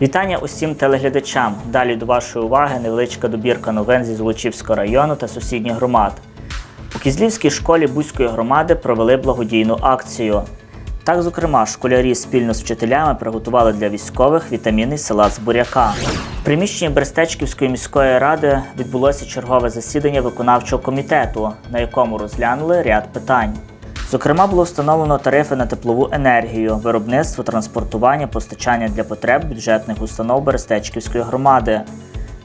Вітання усім телеглядачам. Далі до вашої уваги невеличка добірка новин зі Золочівського району та сусідніх громад. У Кізлівській школі Бузької громади провели благодійну акцію. Так, зокрема, школярі спільно з вчителями приготували для військових вітамінний салат з буряка. В приміщенні Берестечківської міської ради відбулося чергове засідання виконавчого комітету, на якому розглянули ряд питань. Зокрема, було встановлено тарифи на теплову енергію, виробництво, транспортування, постачання для потреб бюджетних установ Берестечківської громади.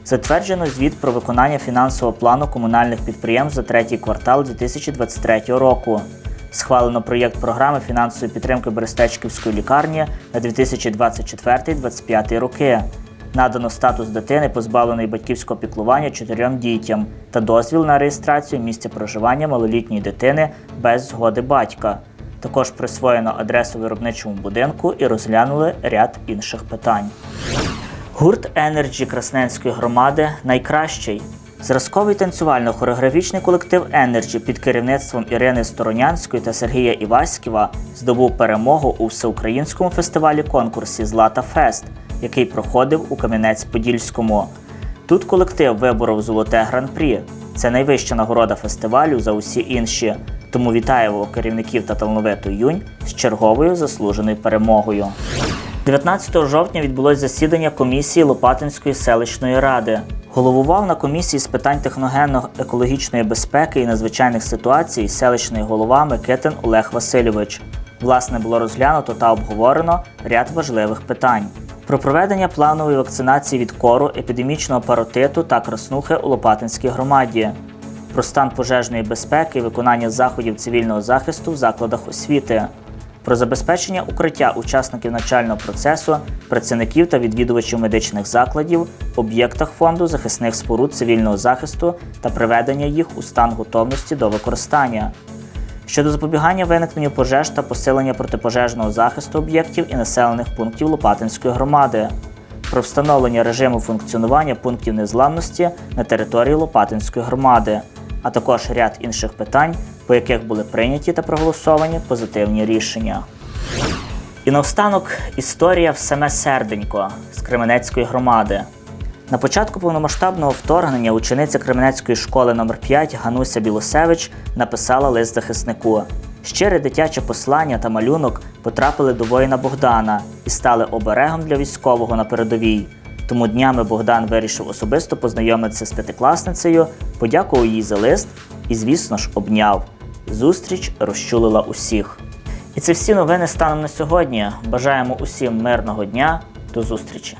Затверджено звіт про виконання фінансового плану комунальних підприємств за третій квартал 2023 року. Схвалено проєкт програми фінансової підтримки Берестечківської лікарні на 2024-2025 роки. Надано статус дитини, позбавленої батьківського піклування чотирьом дітям, та дозвіл на реєстрацію місця проживання малолітньої дитини без згоди батька. Також присвоєно адресу виробничому будинку і розглянули ряд інших питань. Гурт Енерджі Красненської громади найкращий. Зразковий танцювально-хореографічний колектив Енерджі під керівництвом Ірини Сторонянської та Сергія Іваськіва здобув перемогу у всеукраїнському фестивалі конкурсі Злата Фест, який проходив у Кам'янець-Подільському. Тут колектив виборов золоте гран-прі. Це найвища нагорода фестивалю за усі інші. Тому вітаємо керівників та талановиту юнь з черговою заслуженою перемогою. 19 жовтня відбулось засідання комісії Лопатинської селищної ради. Головував на комісії з питань техногенно-екологічної безпеки і надзвичайних ситуацій селищний голова Микитин Олег Васильович. Власне, було розглянуто та обговорено ряд важливих питань. Про проведення планової вакцинації від кору, епідемічного паротиту та краснухи у Лопатинській громаді, про стан пожежної безпеки і виконання заходів цивільного захисту в закладах освіти, про забезпечення укриття учасників навчального процесу, працівників та відвідувачів медичних закладів, об'єктах фонду захисних споруд цивільного захисту та приведення їх у стан готовності до використання. Щодо запобігання виникненню пожеж та посилення протипожежного захисту об'єктів і населених пунктів Лопатинської громади, про встановлення режиму функціонування пунктів незламності на території Лопатинської громади, а також ряд інших питань, по яких були прийняті та проголосовані позитивні рішення. І наостанок історія в саме серденько з Кременецької громади. На початку повномасштабного вторгнення учениця Кременецької школи номер 5 Гануся Білосевич написала лист захиснику. Щире дитяче послання та малюнок потрапили до воїна Богдана і стали оберегом для військового на передовій. Тому днями Богдан вирішив особисто познайомитися з п'ятикласницею, подякував їй за лист і, звісно ж, обняв. Зустріч розчулила усіх. І це всі новини станом на сьогодні. Бажаємо усім мирного дня. До зустрічі!